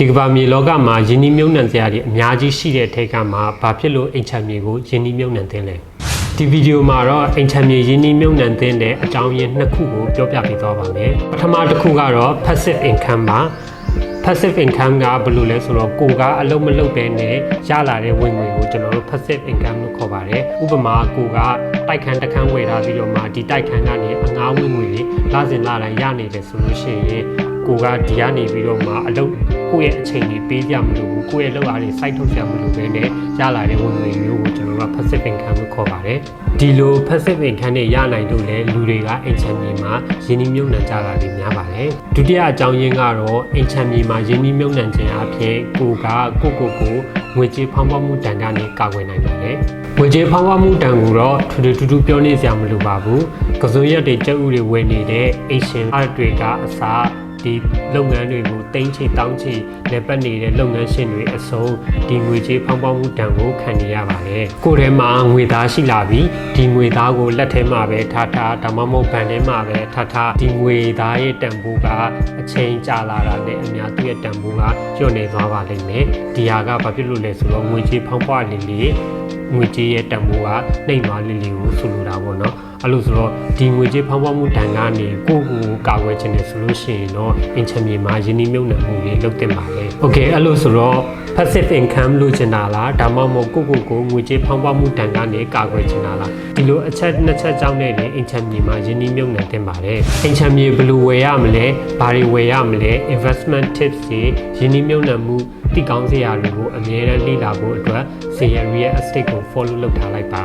ဒီကမ္ဘာမြေလောကမှာယင်းနှီးမြုပ်နှံစရာတွေအများကြီးရှိတဲ့အထက်ကမှာဘာဖြစ်လို့အိမ်ချမ်းမြေကိုယင်းနှီးမြုပ်နှံသင်းလဲဒီဗီဒီယိုမှာတော့အိမ်ချမ်းမြေယင်းနှီးမြုပ်နှံသင်းတဲ့အကြောင်းရင်းနှစ်ခုကိုပြောပြပေးသွားပါမယ်ပထမတစ်ခုကတော့ passive income ပါ passive income ကဘယ်လိုလဲဆိုတော့ကိုကအလုပ်မလုပ်ဘဲနဲ့ရလာတဲ့ဝင်ငွေကိုကျွန်တော်တို့ passive income လို့ခေါ်ပါတယ်ဥပမာကိုကတိုက်ခန်းတစ်ခန်းဝယ်ထားပြီးတော့မှဒီတိုက်ခန်းကနေအငားဝင်ငွေတွေလစဉ်လတိုင်းရနေတယ်ဆိုလို့ရှိရင် ကိုကဒီကနေပြီးတော့မှအလုပ်ကိုယ့်ရဲ့အချိန်ကြီးပေးကြမလို့ဘူးကိုယ့်ရဲ့လုပ်အားတွေစိုက်ထုတ်ကြမလို့ပဲနဲ့ရလာတဲ့ဝင်ငွေမျိုးကိုကျွန်တော်တို့က passive income လို့ခေါ်ပါတယ်ဒီလို passive income နဲ့ရနိုင်လို့လဲလူတွေကအိမ်ချမ်းမြေမှာယင်းနှမြုံနှံကြတာတွေများပါတယ်ဒုတိယအကြောင်းရင်းကတော့အိမ်ချမ်းမြေမှာယင်းနှမြုံနှံခြင်းအဖြစ်ကိုကကိုကိုကိုငွေကြေးဖောင်းပွားမှုတန်ကနေကာကွယ်နိုင်ပါတယ်ငွေကြေးဖောင်းပွားမှုတန်ကိုတော့ထူထူထူထူပြောနေစရာမလိုပါဘူးကစုံရက်တွေကြက်ဥတွေဝယ်နေတဲ့အိမ်ရှင်အားတွေကအစား ဒီလုပ်ငန်းတွေကိုတင်းချေတောင်းချေလက်ပတ်နေတဲ့လုပ်ငန်းရှင်တွေအစုံဒီငွေကြေးဖောင်းပွားမှုတန်ကိုခံနေရပါတယ်ကိုယ်ထဲမှာငွေသားရှိလာပြီဒီငွေသားကိုလက်ထဲမှာပဲထားထားဒါမှမဟုတ်ဘဏ်ထဲမှာပဲထားထားဒီငွေသားရဲ့တန်ဖိုးကအချိန်ကြာလာတာနဲ့အများသူ့ရဲ့တန်ဖိုးကညွတ်နေသွားပါလိမ့်မယ်ဒီဟာကဘာဖြစ်လို့လဲဆိုတော့ငွေကြေးဖောင်းပွားနေလေငွေကြေးရဲ့တန်ဖိုးကနှိမ့်သွားလိမ့်လို့ဆိုလိုတာပေါ့နော် အဲ့လိုဆိုတော့ဒီငွေကြေးဖောင်းပွားမှုတန်ကနေကိုယ့်ကိုယ်ကာကွယ်ခြင်းနဲ့ဆိုလို့ရှိရင်တော့အင်ချမ်းမြေမှာယင်းနှမြုံနှံမှုတွေလုပ်တင်ပါလေ။ Okay အဲ့လိုဆိုတော့ passive income လို့ချင်တာလားဒါမှမဟုတ်ကိုယ့်ကိုယ်ကိုငွေကြေးဖောင်းပွားမှုတန်ကနေကာကွယ်ချင်တာလားဒီလိုအချက်နှစ်ချက်ကြောင့်နဲ့လည်းအင်ချမ်းမြေမှာယင်းနှမြုံနှံတင်ပါတယ်။အင်ချမ်းမြေဘယ်လိုဝယ်ရမလဲဘာတွေဝယ်ရမလဲ investment tips တွေယင်းနှမြုံနှံမှုတိကောင်းစရာတွေကိုအမြဲတမ်းလေ့လာဖို့အတွက် Sierra Real Estate ကို follow လုပ်ထားလိုက်ပါ